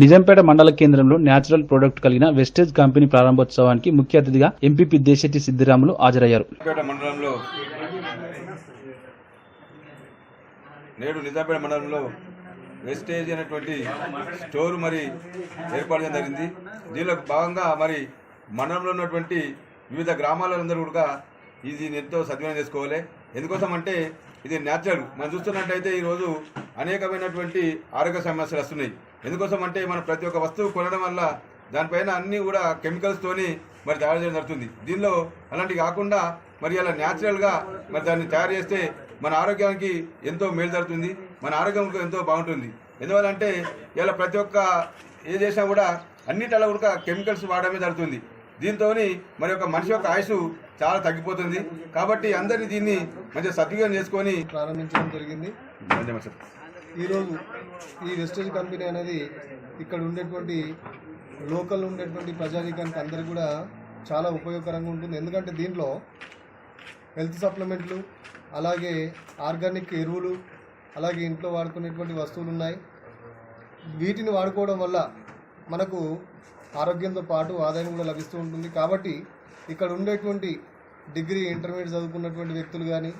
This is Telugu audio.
నిజాంపేట మండల కేంద్రంలో న్యాచురల్ ప్రొడక్ట్ కలిగిన వెస్టేజ్ కంపెనీ ప్రారంభోత్సవానికి ముఖ్య అతిథిగా ఎంపీపీ దేశెట్టి సిద్దిరాములు హాజరయ్యారు. మండలంలో నేడు నిజాంపేట మండలంలో వెస్టేజ్ అనేటువంటి స్టోర్ మరి ఏర్పాటు చేయడం జరిగింది. దీనిలో భాగంగా మరి మండలంలో ఉన్నటువంటి వివిధ గ్రామాలందరూ కూడా ఇది ఎంతో సద్వినియోగం చేసుకోవాలి. ఎందుకోసం అంటే ఇది న్యాచురల్ మనం చూస్తున్నట్టయితే ఈరోజు అనేకమైనటువంటి ఆరోగ్య సమస్యలు వస్తున్నాయి. ఎందుకోసం అంటే మనం ప్రతి ఒక్క వస్తువు కొనడం వల్ల దానిపైన అన్నీ కూడా కెమికల్స్తోని మరి తయారు చేయడం జరుగుతుంది. దీనిలో అలాంటివి కాకుండా మరి అలా న్యాచురల్గా మరి దాన్ని తయారు చేస్తే మన ఆరోగ్యానికి ఎంతో మేలు జరుగుతుంది. మన ఆరోగ్యం ఎంతో బాగుంటుంది. ఎందువల్లంటే ఇలా ప్రతి ఒక్క ఏ చేసినా కూడా అన్నిటిలో కూడా కెమికల్స్ వాడడమే జరుగుతుంది. దీంతో మరి ఒక మనిషి యొక్క ఆయుష్ చాలా తగ్గిపోతుంది. కాబట్టి అందరినీ దీన్ని మంచిగా సద్వినియోగం చేసుకొని ప్రారంభించడం జరిగింది. ఈరోజు ఈ వెస్టేజ్ కంపెనీ అనేది ఇక్కడ ఉండేటువంటి లోకల్ ఉండేటువంటి ప్రజానీకానికి అందరికీ కూడా చాలా ఉపయోగకరంగా ఉంటుంది. ఎందుకంటే దీంట్లో హెల్త్ సప్లిమెంట్లు అలాగే ఆర్గానిక్ ఎరువులు అలాగే ఇంట్లో వాడుకునేటువంటి వస్తువులు ఉన్నాయి. వీటిని వాడుకోవడం వల్ల మనకు ఆరోగ్యంతో పాటు ఆదాయం కూడా లభిస్తూ ఉంటుంది. కాబట్టి ఇక్కడ ఉండేటువంటి డిగ్రీ ఇంటర్మీడియట్ చదువుకున్నటువంటి వ్యక్తులు కానీ